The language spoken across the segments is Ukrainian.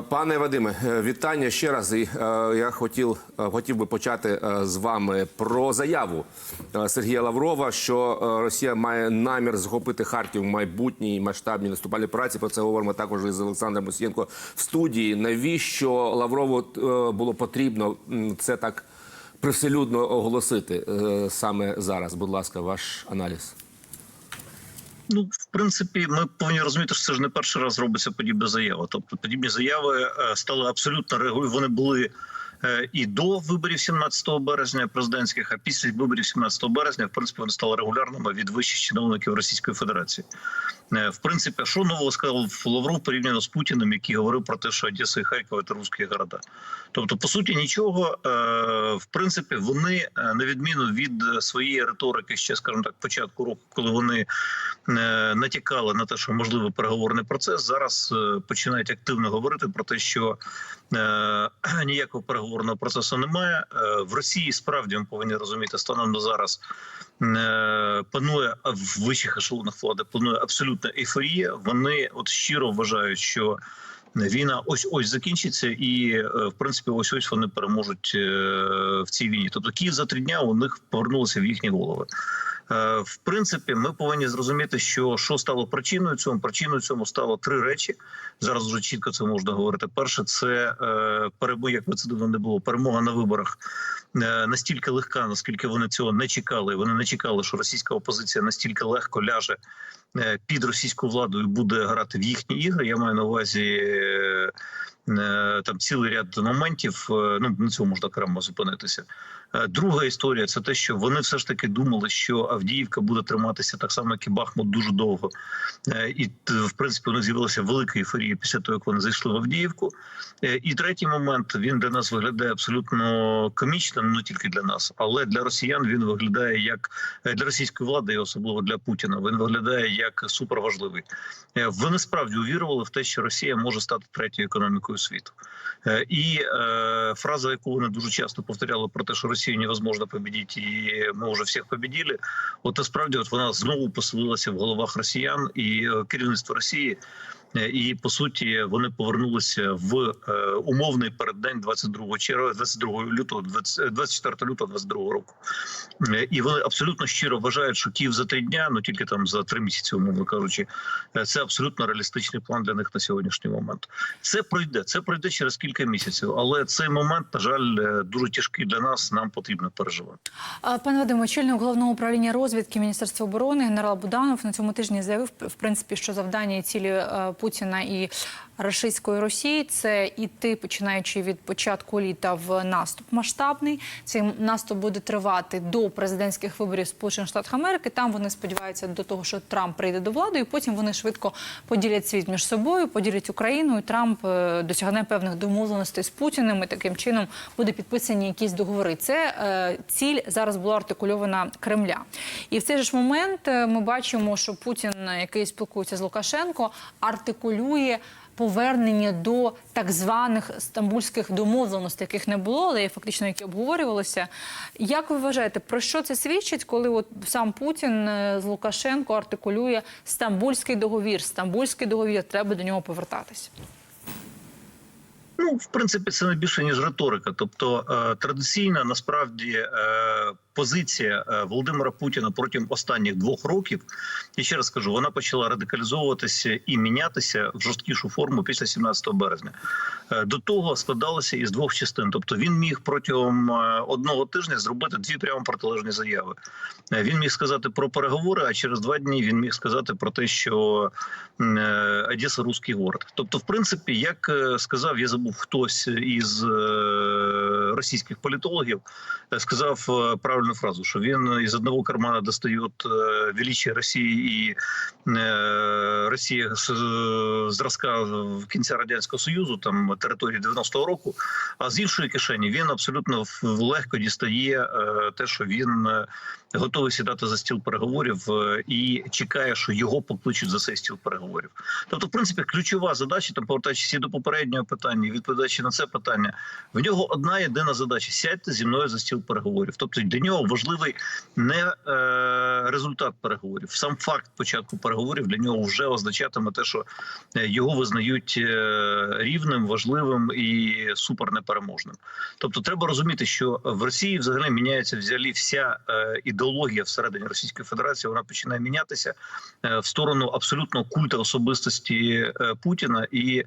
Пане Вадиме, е, вітання ще раз. І е, я хотів, е, хотів би почати з вами про заяву Сергія Лаврова, що Росія має намір захопити Харків в майбутній масштабній наступальній операції. Про це говоримо також із Олександром Мосієнко в студії. Навіщо Лаврову було потрібно це так привселюдно оголосити саме зараз? Будь ласка, ваш аналіз. Ну, в принципі, ми повинні розуміти, що це ж не перший раз робиться подібна заява. Тобто, подібні заяви е, стали абсолютно регуль. Вони були і до виборів 17 березня президентських, а після виборів 17 березня, в принципі, вони стали регулярними від вищих чиновників Російської Федерації. Е, В принципі, що нового сказав Лавров порівняно з Путіним, який говорив про те, що Одеса і Харків – це русські города. Тобто, по суті, нічого. Е, В принципі, вони е, на відміну від е, своєї риторики, ще скажімо так, початку року, коли вони е, натякали на те, що можливий переговорний процес, зараз е, починають активно говорити про те, що е, ніякого переговорного процесу немає. Е, В Росії справді ми повинні розуміти станом на зараз. е, Панує в вищих ешелонах влади, панує абсолютна ейфорія. Вони от щиро вважають, що війна ось ось закінчиться, і е, в принципі, ось ось вони переможуть в цій війні. Тобто Київ за три дня у них повернулося в їхні голови. Е, В принципі, ми повинні зрозуміти, що що стало причиною цьому. Причиною цьому стало три речі. Зараз вже чітко це можна говорити. Перше, це е, перемога, як би це дивно не було, перемога на виборах е, настільки легка, наскільки вони цього не чекали. Вони не чекали, що російська опозиція настільки легко ляже під російську владу і буде грати в їхні ігри. Я маю на увазі. Е, Там цілий ряд моментів, е, ну на цьому можна окремо зупинитися. Е, Друга історія це те, що вони все ж таки думали, що Авдіївка буде триматися так само, як і Бахмут, дуже довго. І в принципі них з'явилася велика ейфорія після того, як вони зайшли в Авдіївку. І третій момент він для нас виглядає абсолютно комічним, не тільки для нас, але для росіян він виглядає як для російської влади, і особливо для Путіна. Він виглядає як суперважливий. Вони справді увірували в те, що Росія може стати третьою економікою світу. Е, І е, фраза, яку вони дуже часто повторяли про те, що Росію невозможно побідіти, і ми вже всіх побіділи. От насправді, от вона знову поселилася в головах росіян і е, керівництво Росії. Е, І по суті вони повернулися в е, умовний переддень 22 червня, 22 лютого, 20 24 лютого 22 року. Е, І вони абсолютно щиро вважають, що Київ за три дня, ну тільки там за три місяці, умовно кажучи, е, це абсолютно реалістичний план для них на сьогоднішній момент. Це пройде, це пройде через кілька місяців, але цей момент, на жаль, е, дуже тяжкий для нас. Нам потрібно переживати. Пане Вадиме, очільник головного управління розвідки Міністерства оборони генерал Буданов на цьому тижні заявив, в принципі, що завдання і цілі е, Путіна і рашистської Росії це іти, починаючи від початку літа в наступ масштабний. Цей наступ буде тривати до президентських виборів Сполучених Штатів Америки. Там вони сподіваються до того, що Трамп прийде до влади, і потім вони швидко поділять світ між собою, поділять Україну. І Трамп е, досягне певних домовленостей з Путіним. І таким чином буде підписані якісь договори. Це е, ціль зараз була артикульована Кремля. І в цей ж момент е, ми бачимо, що Путін, який спілкується з Лукашенко, артикулює. Повернення до так званих стамбульських домовленостей, яких не було, але фактично які обговорювалися. Як ви вважаєте, про що це свідчить, коли от сам Путін е, з Лукашенко артикулює стамбульський договір? Стамбульський договір треба до нього повертатись. Ну, в принципі, це не більше ніж риторика. Тобто е, традиційна насправді е, позиція е, Володимира Путіна протягом останніх двох років, я ще раз скажу, вона почала радикалізовуватися і мінятися в жорсткішу форму після 17 березня. До того складалося із двох частин. Тобто він міг протягом одного тижня зробити дві прямо протилежні заяви. Він міг сказати про переговори, а через два дні він міг сказати про те, що Одеса русський город. Тобто, в принципі, як сказав, я забув хтось із е, російських політологів, е, сказав е, правильну фразу, що він із одного кармана достає е, величие Росії і Росія зразка в кінця радянського союзу, там території 90-го року. А з іншої кишені він абсолютно легко дістає те, що він готовий сідати за стіл переговорів і чекає, що його покличуть за цей стіл переговорів. Тобто, в принципі, ключова задача, там повертаючись до попереднього питання, відповідаючи на це питання, в нього одна єдина конкретна задача: сядьте зі мною за стіл переговорів. Тобто для нього важливий не е, результат переговорів. Сам факт початку переговорів для нього вже означатиме те, що е, його визнають е, рівним, важливим і супернепереможним. Тобто, треба розуміти, що в Росії взагалі міняється взагалі вся е, ідеологія всередині Російської Федерації. Вона починає мінятися в сторону абсолютно культа особистості Путіна і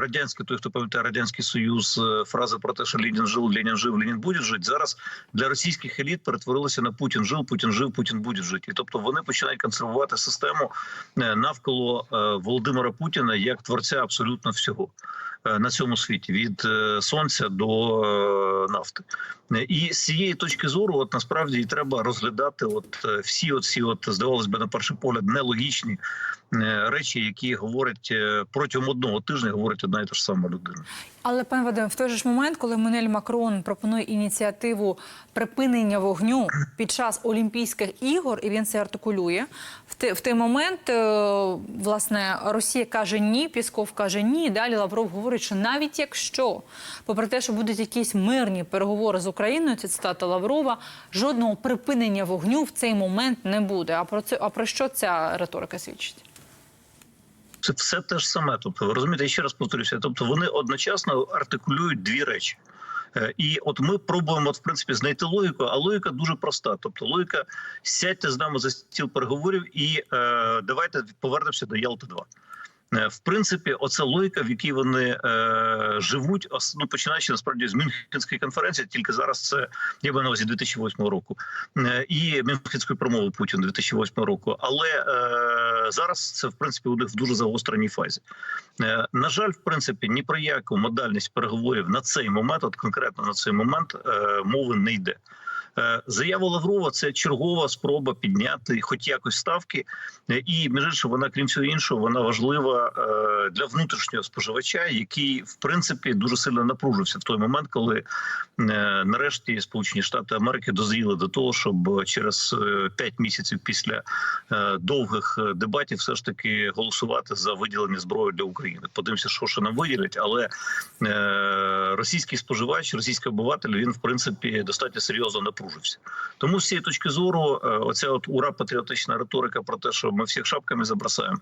радянський, той, хто пам'ятає радянський союз, фраза про те, що Ленін жив, Ленін жив, Ленін буде жити. Зараз для російських еліт перетворилося на Путін жив, Путін жив, Путін буде жити. І тобто вони починають консервувати систему е, навколо е, Володимира Путіна як творця абсолютно всього. е, На цьому світі від сонця до нафти, і з цієї точки зору, от насправді і треба розглядати, от всі оці, от здавалось би, на перший погляд, нелогічні речі, які говорять протягом одного тижня, говорить одна і та ж сама людина. Але пане Вадим, в той же ж момент, коли Менель Макрон пропонує ініціативу припинення вогню під час Олімпійських ігор, і він це артикулює, в те- в той момент е, власне Росія каже ні, Пісков каже ні. Далі Лавров говорить, що навіть якщо, попри те, що будуть якісь мирні переговори з Україною, це цитата Лаврова, жодного припинення вогню в цей момент не буде. А про це а про що ця риторика свідчить? Це все те ж саме. Тобто, розумієте, я ще раз повторюся. Тобто, вони одночасно артикулюють дві речі. Е, І от ми пробуємо, от, в принципі, знайти логіку, а логіка дуже проста. Тобто, логіка сядьте з нами за стіл переговорів і е, давайте повернемося до Ялти 2 Е, В принципі, оця логіка, в якій вони е, живуть, ну, починаючи насправді з Мюнхенської конференції, тільки зараз це я би на увазі 2008 року, е, і Мюнхенської промови Путіна 2008 року. Але е, зараз це в принципі у них в дуже загостреній фазі. Е, на жаль, в принципі, ні про яку модальність переговорів на цей момент, от конкретно на цей момент, е, мови не йде. Е, Заява Лаврова це чергова спроба підняти, хоч якось ставки, Е, і між іншим, вона, крім всього іншого, вона важлива е, для внутрішнього споживача, який в принципі дуже сильно напружився в той момент, коли нарешті Сполучені Штати Америки дозріли до того, щоб через 5 місяців після довгих дебатів все ж таки голосувати за виділення зброї для України. Подивимося, що ще нам виділять, але російський споживач, російський обиватель, він в принципі достатньо серйозно напружився. Тому з цієї точки зору, е, оця от ура патріотична риторика про те, що ми всіх шапками забросаємо,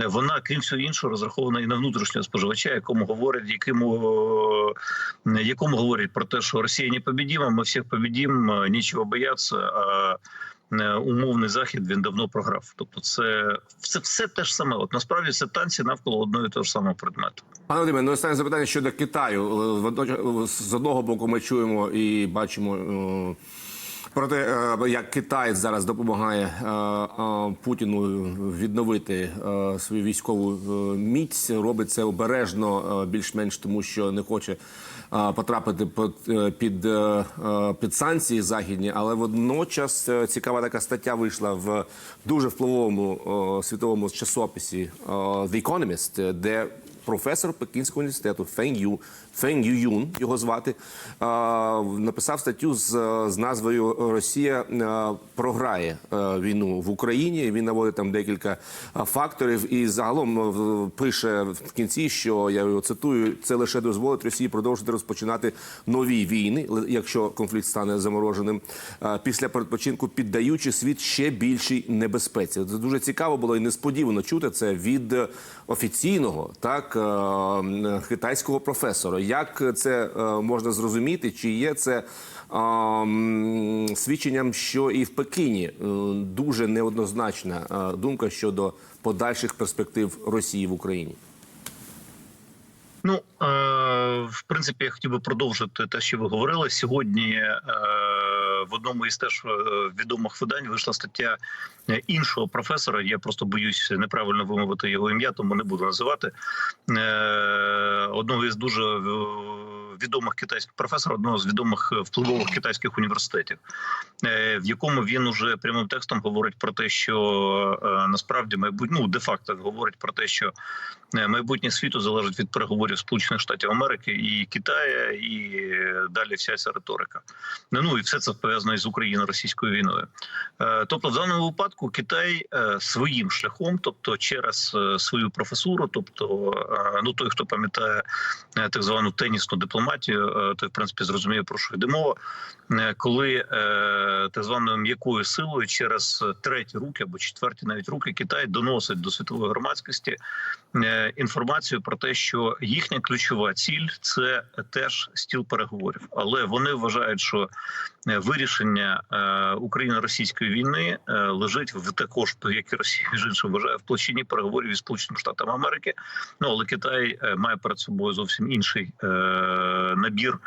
е, вона, крім всього іншого, розрахована і на внутрішнього споживача, якому говорять, якому, е, якому говорять про те, що Росія не побідіма, ми всіх побідім, нічого бояться. Е, умовний захід він давно програв. Тобто, це, це все те ж саме. От насправді це танці навколо одного і того ж самого предмету. Пане Вадиме, ну останнє запитання щодо Китаю. Е, водночас- З одного боку, ми чуємо і бачимо е, про те, е, як Китай зараз допомагає е, е, Путіну відновити свою військову міць. Робить це обережно, більш-менш тому, що не хоче потрапити під, під, під санкції західні, але водночас цікава така стаття вийшла в дуже впливовому світовому часописі The Economist, де професор Пекінського університету Фeng Ю, Фeng Ююн, його звати, написав статтю з, з назвою Росія програє війну в Україні. Він наводить там декілька факторів і загалом пише в кінці, що я його цитую: це лише дозволить Росії продовжити розпочинати нові війни, якщо конфлікт стане замороженим після передпочинку, піддаючи світ ще більшій небезпеці. Це дуже цікаво було і несподівано чути це від офіційного так китайського професора. Як це е, можна зрозуміти? Чи є це е, свідченням, що і в Пекіні е, дуже неоднозначна е, думка щодо подальших перспектив Росії в Україні? Ну е, в принципі, я хотів би продовжити те, що ви говорили сьогодні. В одному із теж е, відомих видань вийшла стаття е, іншого професора. Я просто боюсь неправильно вимовити його ім'я, тому не буду називати е, одного із дуже відомих китайських професора, одного з відомих е, впливових китайських університетів, е, в якому він уже прямим текстом говорить про те, що е, насправді майбутнє ну, де-факто говорить про те, що майбутнє світу залежить від переговорів Сполучених Штатів Америки і Китая, і далі вся ця риторика. Ну і все це пов'язано із Україно-російською війною. Е, Тобто, в даному випадку Китай своїм шляхом, тобто через свою професуру, тобто ну той, хто пам'ятає так звану тенісну дипломатію, дипломатію, е, то в принципі зрозуміє про що йде мова. Е, Коли е, так званою м'якою силою через треті руки або четверті навіть руки Китай доносить до світової громадськості інформацію про те, що їхня ключова ціль це теж стіл переговорів, але вони вважають, що вирішення Україно-російської війни лежить в також, як і Росія між іншим вважає в площині переговорів із Сполученими Штатами Америки. Ну але Китай має перед собою зовсім інший набір.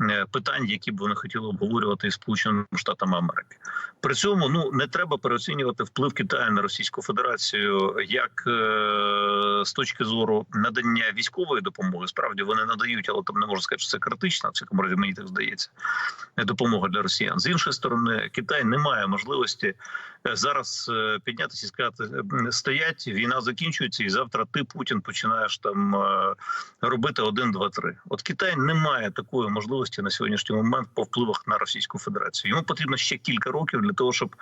Е, Питань, які б вони хотіли обговорювати із Сполученими Штатами Америки, при цьому ну не треба переоцінювати вплив Китаю на Російську Федерацію як е, з точки зору надання військової допомоги. Справді вони надають, але там не можна сказати, що це критично. В цьому разі мені так здається. Допомога для росіян з іншої сторони, Китай не має можливості е, зараз піднятися і сказати: стоять, війна закінчується, і завтра ти Путін починаєш там робити один, два, три. От Китай не має такої можливості на сьогоднішній момент по впливах на Російську Федерацію. Йому потрібно ще кілька років для того, щоб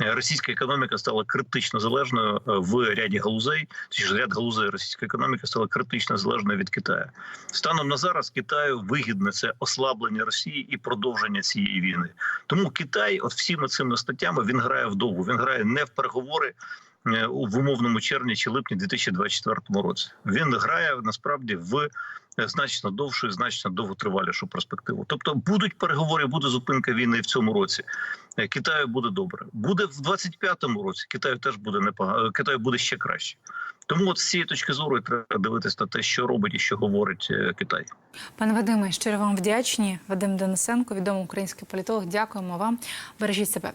е, російська економіка стала критично залежною е, в ряді галузей. Точніше, ряд галузей російської економіки стала критично залежною від Китаю. Станом на зараз Китаю вигідне це ослаблення Росії і продовження цієї війни. Тому Китай, от всіми цими статтями, він грає вдовго. Він грає не в переговори. е, у- умовному червні чи липні 2024 році він грає насправді в значно довшу і значно довготривалішу перспективу. Тобто будуть переговори, буде зупинка війни в цьому році. Е, Китаю буде добре. Буде в 25-му році. Китаю теж буде непогано. Китаю буде ще краще. Тому от з цієї точки зору треба дивитися на те, що робить і що говорить е, Китай. Пане Вадиме, щиро вам вдячні. Вадим Денисенко, відомий український політолог. Дякуємо вам. Бережіть себе.